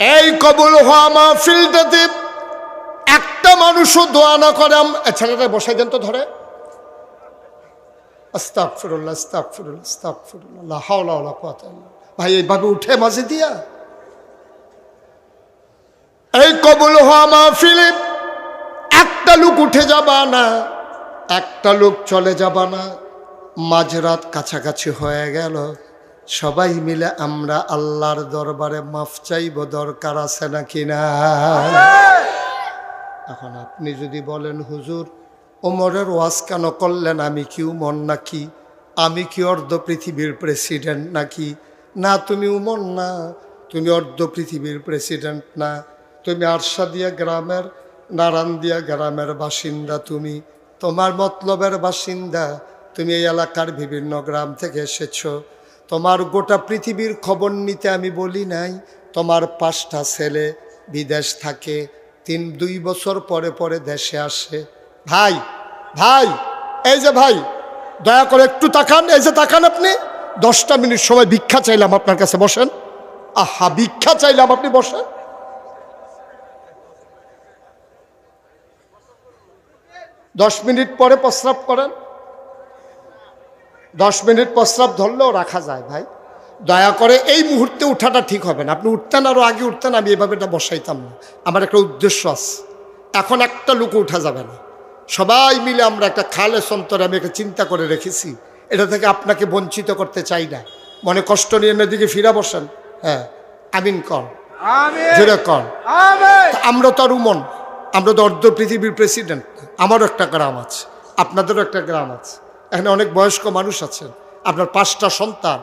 এই কবুল হওয়া মাহফিলটাতে একটা মানুষও দোয়া না করে ছেলেটা বসাই দেন তো ধরে। আস্তাক ফিরুল্লাহ আস্তাক ফিরুল্লাহ আস্তাক ফিরুল্লাহ কথা ভাই, এইভাবে উঠে মাঝে দিয়া এই কবুল হওয়া মাহফিলে একটা লোক উঠে যাবা না, একটা লোক চলে যাবা না। মাঝরাত কাছাকাছি হয়ে গেল। সবাই মিলে আমরা আল্লাহর দরবারে মাফ চাইব, দরকার আছে নাকি না? এখন আপনি যদি বলেন, হুজুর, ওমরের ওয়াজ কেন করলেন? আমি কি উমর নাকি? আমি কি অর্ধ পৃথিবীর প্রেসিডেন্ট নাকি? না, তুমি উমর না, তুমি অর্ধ পৃথিবীর প্রেসিডেন্ট না। তুমি আরশাদিয়া গ্রামের, নারান্দিয়া গ্রামের বাসিন্দা তুমি। তোমার মতলবের বাসিন্দা তুমি এই এলাকার বিভিন্ন গ্রাম থেকে এসেছ। তোমার গোটা পৃথিবীর খবর নিতে আমি বলি নাই। তোমার পাঁচটা ছেলে বিদেশ থাকে, তিন, দুই বছর পরে পরে দেশে আসে। ভাই ভাই, এই যে ভাই, দয়া করে একটু তাকান, এই যে তাকান আপনি। দশটা মিনিট সময় ভিক্ষা চাইলাম আপনার কাছে, বসেন। আহা, ভিক্ষা চাইলাম আপনি, বসেন। দশ মিনিট পরে প্রস্রাব করেন। দশ মিনিট প্রস্রাব ধরলেও রাখা যায় ভাই। দয়া করে এই মুহূর্তে উঠাটা ঠিক হবে না। আপনি উঠতেন আরও আগে উঠতেন আমি এভাবে এটা বসাইতাম না। আমার একটা উদ্দেশ্য আছে। এখন একটা লোক উঠা যাবে না। সবাই মিলে আমরা একটা খালে সন্তরে আমি একটা চিন্তা করে রেখেছি। এটা থেকে আপনাকে বঞ্চিত করতে চাই না। মনে কষ্ট নিয়ে এদিকে ফিরা বসেন। হ্যাঁ আমিন কর। জোরে কর। আমরা তো আর উমন। আমরা তো অর্ধ পৃথিবীর প্রেসিডেন্ট আমারও একটা গ্রাম আছে। আপনাদেরও একটা গ্রাম আছে। এখানে অনেক বয়স্ক মানুষ আছেন। আপনার পাঁচটা সন্তান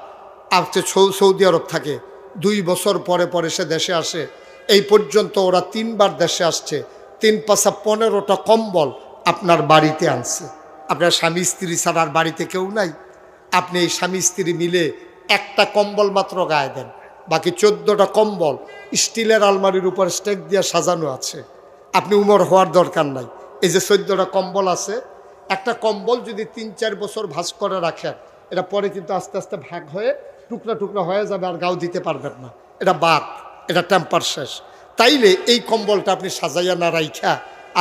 আপনি সৌদি আরব থাকে, দুই বছর পরে পরে সে দেশে আসে। এই পর্যন্ত ওরা তিনবার দেশে আসছে, তিন পাশা পনেরোটা কম্বল আপনার বাড়িতে আনছে। আপনার স্বামী, স্ত্রী ছাড়া আর বাড়িতে কেউ নাই। আপনি এই স্বামী, স্ত্রী মিলে একটা কম্বল মাত্র গায়ে দেন। বাকি চোদ্দোটা কম্বল স্টিলের আলমারির উপর স্টেক দিয়ে সাজানো আছে। আপনি উমর হওয়ার দরকার নাই। এই যে চোদ্দোটা কম্বল আছে একটা কম্বল যদি তিন, চার বছর ভাঁজ করে রাখেন, এটা পরে কিন্তু আস্তে আস্তে ভাগ হয়ে টুকরা টুকরা হয়ে যাবে আর গাও দিতে পারবেন না। এটা বাদ, এটা টেম্পার শেষ। তাইলে এই কম্বলটা আপনি সাজাইয়া না রাইখা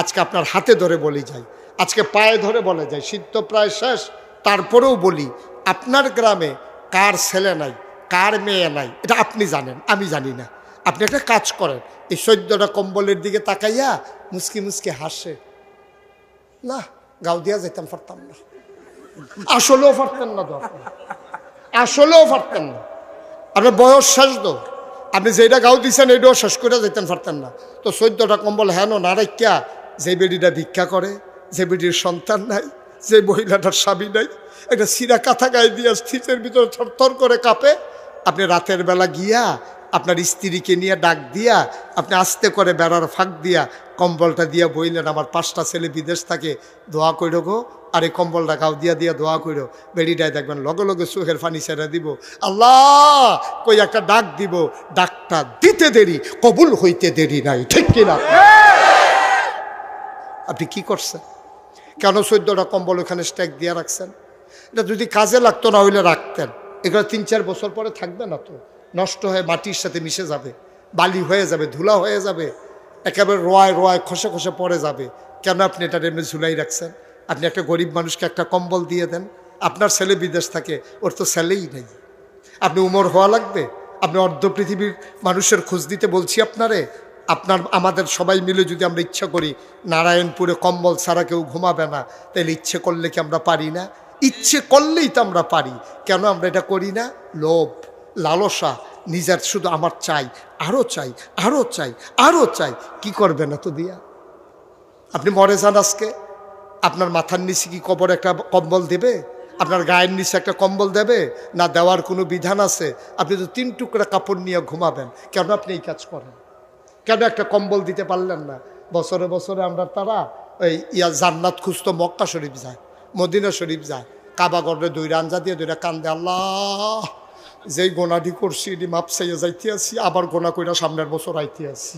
আজকে আপনার হাতে ধরে বলি যাই। আজকে পায়ে ধরে বলে যায় শীত তো প্রায় শেষ। তারপরেও বলি, আপনার গ্রামে কার ছেলে নাই, কার মেয়ে নাই, এটা আপনি জানেন, আমি জানি না। আপনি একটা কাজ করেন, এই সদ্যটা কম্বলের দিকে তাকাইয়া মুসকি মুসকি হাসে। না গাও দিয়া যেতাম পারতাম না। আসলেও পারতেন না দরকার আসলেও পারতেন না। আপনার বয়স শেষ তো। আপনি যেটা গাও দিচ্ছেন এইটাও শেষ করে যেতেন পারতেন না। তো চোদ্দটা কম্বল হেন না যে বেডিটা ভিক্ষা করে, যে বেডির সন্তান নাই, যে মহিলাটার স্বামী নাই, একটা সিরা কাঁথা গায়ে দিয়া স্থিতের ভিতরে থরথর করে কাঁপে, আপনি রাতের বেলা গিয়া আপনার স্ত্রীকে নিয়ে ডাক দিয়া, আপনি আস্তে করে বেড়ার ফাঁক দিয়া কম্বলটা দিয়া বইলেন, আমার পাঁচটা ছেলে বিদেশ থাকে, দোয়া কইর গো। আর এই কম্বলটা গাও দিয়া দিয়া দোয়া কইর। বেড়িটায় দেখবেন লগে লগে চোখের পানি ছেড়ে দিব। আল্লাহ! কই একটা ডাক দিব, ডাকটা দিতে দেরি, কবুল হইতে দেরি নাই। ঠিক কিনা? আপনি কি করছেন? কেন চোদ্দটা কম্বল ওখানে স্ট্যাক দিয়ে রাখছেন? এটা যদি কাজে লাগতো না হইলে রাখতেন। এগুলো তিন চার বছর পরে থাকবে না তো। নষ্ট হয়ে মাটির সাথে মিশে যাবে। বালি হয়ে যাবে, ধুলা হয়ে যাবে। একেবারে রোয়ায় রোয়ায় খসে খসে পড়ে যাবে। কেন আপনি এটা এমনি ঝুলাই রাখছেন? আপনি একটা গরিব মানুষকে একটা কম্বল দিয়ে দেন। আপনার ছেলে বিদেশ থাকে, ওর তো ছেলেই নেই। আপনি উমর হওয়া লাগবে? আপনি অর্ধ পৃথিবীর মানুষের খোঁজ দিতে বলছি আপনারে? আপনার, আমাদের সবাই মিলে যদি আমরা ইচ্ছা করি, নারায়ণপুরে কম্বল ছাড়া কেউ ঘুমাবে না তাহলে ইচ্ছে করলে কি আমরা পারি না? ইচ্ছে করলেই তো আমরা পারি। কেন আমরা এটা করি না? লোভ, লালসা, নিজের শুধু আমার চাই আরও চাই আরও চাই আরও চাই। কি করবে না তো দিয়া? আপনি মরে যান আজকে। আপনার মাথার নিচে কি কবর একটা কম্বল দেবে? আপনার গায়ের নিচে একটা কম্বল দেবে? না দেওয়ার কোনো বিধান আছে? আপনি তো তিন টুকরা কাপড় নিয়ে ঘুমাবেন। কেন আপনি এই কাজ করেন? কেন একটা কম্বল দিতে পারলেন না? বছরে বছরে আমরা তারা ওই ইয়া জান্নাত খুঁজতো মক্কা শরীফ যায়। মদিনা শরীফ যায়। কাবাগরে দুই রাঞ্জা দিয়ে দুইটা কান্দে, আল্লাহ, যেই গোনাটি করছি, এটি মাপ চাইয়া যাইতে আসি আবার গোনা কইরা সামনের বছর আইতে আছি।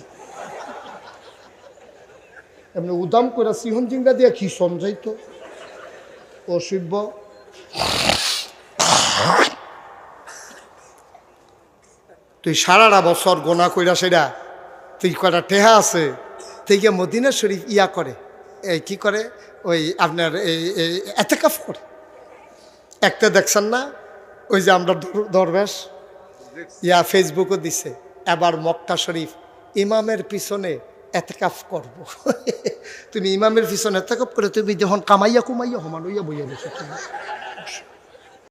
এমনি উদাম কইরা সিহন জিঙ্গা দিয়া কি সঞ্জাইতো অসিব্য তুই সারাটা বছর গোনা কইরা সেটা, তুই কটা টেহা আছে, তুই মদিনা শরীফ ইয়া করে? এই কী করে? ওই আপনার এই এই এতে কাপড় করে। একটা দেখছেন না? ওই যে আমরা দরবেশ ইয়া ফেসবুকও দিছে, এবার মক্কা শরীফ। ইমামের পিছনে এতেকাফ করব। তুমি ইমামের পিছনে এতেকাফ করে তুমি যখন কামাইয়া কুমাইয়া হমান হইয়া বইয়া বসে।